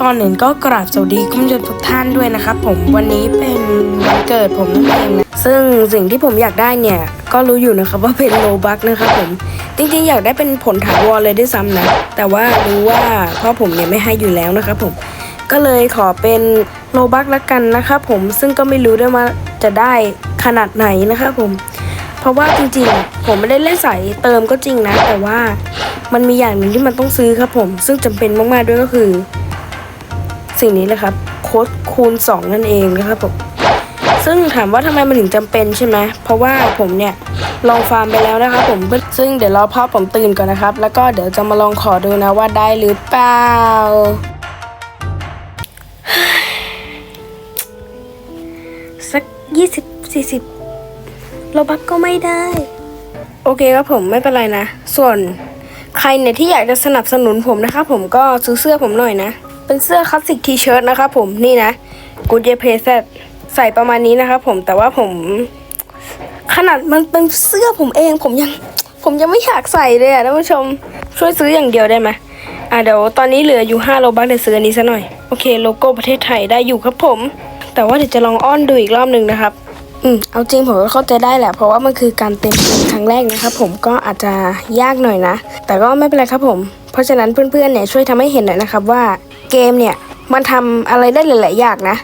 ก่อนอื่นก็กราบสวัสดีคุณผู้ชมทุกท่านด้วยนะครับผมวันนี้เป็นวันเกิดผมนั่นเองนะซึ่งสิ่งที่ผมอยากได้เนี่ย ก็รู้อยู่นะครับว่าเป็นโลบักนะครับผม จริงๆ อยากได้เป็นผลถาวรเลยด้วยซ้ำนะ แต่ว่ารู้ว่าพ่อผมเนี่ยไม่ให้อยู่แล้วนะครับผมก็เลยขอเป็นโลบักละกันนะครับผมซึ่งก็ไม่รู้ด้วยว่าจะได้ขนาดไหนนะครับผม เพราะว่าจริงๆ ผมไม่ได้เล่นสายเติมก็จริงนะ แต่ว่ามันมีอย่างหนึ่งที่มันต้องซื้อครับผม ซึ่งจำเป็นมากๆด้วยก็คือ สิ่งนี้เลยครับโค้ดคูณ 2 นั่นเองนะครับผมซึ่งถามว่าทำไมมันถึงจำเป็นใช่ไหมเพราะว่าผมเนี่ยลองฟาร์มไปแล้วนะครับผมซึ่งเดี๋ยวรอพ่อผมตื่นก่อนนะครับ แล้วก็เดี๋ยวจะมาลองขอดูนะว่าได้หรือเปล่าสักยี่สิบสี่สิบโลบักก็ไม่ได้ โอเคครับผมไม่เป็นไรนะ ส่วนใครเนี่ยที่อยากจะสนับสนุนผมนะครับผมก็ซื้อเสื้อผมหน่อยนะ เป็นเสื้อคลาสสิกทีเชิ้ตนะครับผมนี่นะกูเยเพเซใส่ประมาณนี้นะครับผมแต่ว่าผม ขนาดมันเป็นเสื้อผมเอง ผมยัง ผมยังไม่อยากใส่เลยอะท่านผู้ชมช่วยซื้ออย่างเดียวได้ไหมอะเดี๋ยวตอนนี้เหลืออยู่5โลบักเดี๋ยวซื้ออันนี้ซะหน่อยโอเคโลโก้ประเทศไทยได้อยู่ครับผม แต่ว่าเดี๋ยวจะลองอ้อนดูอีกรอบหนึ่งนะครับ อืมเอาจริงผมก็เข้าใจได้แหละ เพราะว่ามันคือการเต็มครั้งแรกนะครับผมก็อาจจะยากหน่อยนะ แต่ก็ไม่เป็นไรครับผม เพราะฉะนั้นเพื่อนๆเนี่ยช่วยทำให้เห็นหน่อยนะครับว่า เกมเนี่ย มันทำอะไรได้หลาย ๆ อย่างนะ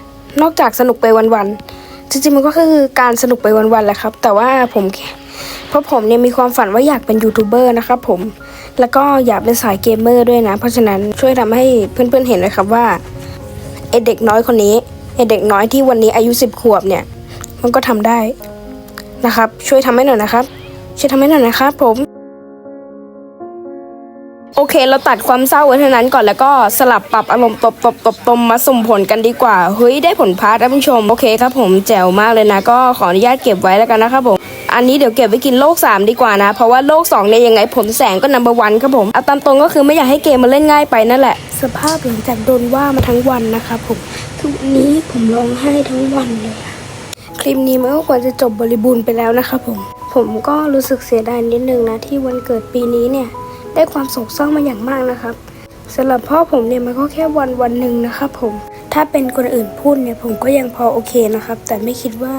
นอกจากสนุกไปวัน ๆ จริง ๆ มันก็คือการสนุกไปวัน ๆ แหละครับ แต่ว่าผมเพราะผมเนี่ยมีความฝันว่าอยากเป็นยูทูบเบอร์นะครับผม แล้วก็อยากเป็นสายเกมเมอร์ด้วยนะ เพราะฉะนั้นช่วยทำให้เพื่อน ๆ เห็นเลยครับว่าไอเด็กน้อยคนนี้ไอเด็กน้อยที่วันนี้อายุสิบขวบเนี่ย มันก็ทำได้นะครับ ช่วยทำให้หน่อยนะครับ ช่วยทำให้หน่อยนะครับผม เค เราตัดความเศร้าไว้เท่านั้นก่อนแล้วก็สลับปรับอารมณ์ตบตบตบตบมาสุ่มผลกันดีกว่าเฮ้ยได้ผลพาร์ทท่านผู้ชมโอเคครับผมแจ๋วมากเลยนะ ก็ขออนุญาตเก็บไว้แล้วกันนะครับผมอันนี้เดี๋ยวเก็บไว้กินโลก 3 ดีกว่านะ เพราะว่าโลก2เนี่ยยังไงผลแสงก็นัมเบอร์วันครับผมเอาตามตรงก็คือไม่อยากให้เกมมันเล่นง่ายไปนั่นแหละ สภาพหลังจากโดนว่ามาทั้งวันนะครับผมคือวันนี้ผมร้องไห้ทั้งวันเลยคลิปนี้มันก็ควรจะจบบริบูรณ์ไปแล้วนะครับผม ผมก็รู้สึกเสียดายนิดนึงนะที่วันเกิดปีนี้เนี่ย ได้ความโศกเศร้ามาอย่างมากนะครับสำหรับพ่อผมเนี่ยมันก็แค่วันวันหนึ่งนะครับผมถ้าเป็นคนอื่นพูดเนี่ยผมก็ยังพอโอเคนะครับ แต่ไม่คิดว่า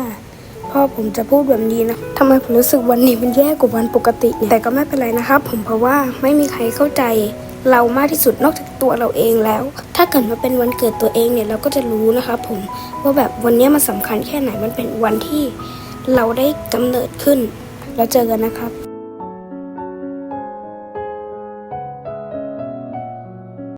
พ่อผมจะพูดแบบนี้นะทำไมผมรู้สึกวันนี้มันแย่กว่าวันปกติเนี่ยแต่ก็ไม่เป็นไรนะครับ ผมเพราะว่าไม่มีใครเข้าใจเรามากที่สุดนอกจากตัวเราเองแล้ว ถ้าเกิดมาเป็นวันเกิดตัวเองเนี่ยเราก็จะรู้นะครับผมว่าแบบวันนี้มันสำคัญแค่ไหนมันเป็นวันที่เราได้กำเนิดขึ้น แล้วเจอกันนะครับ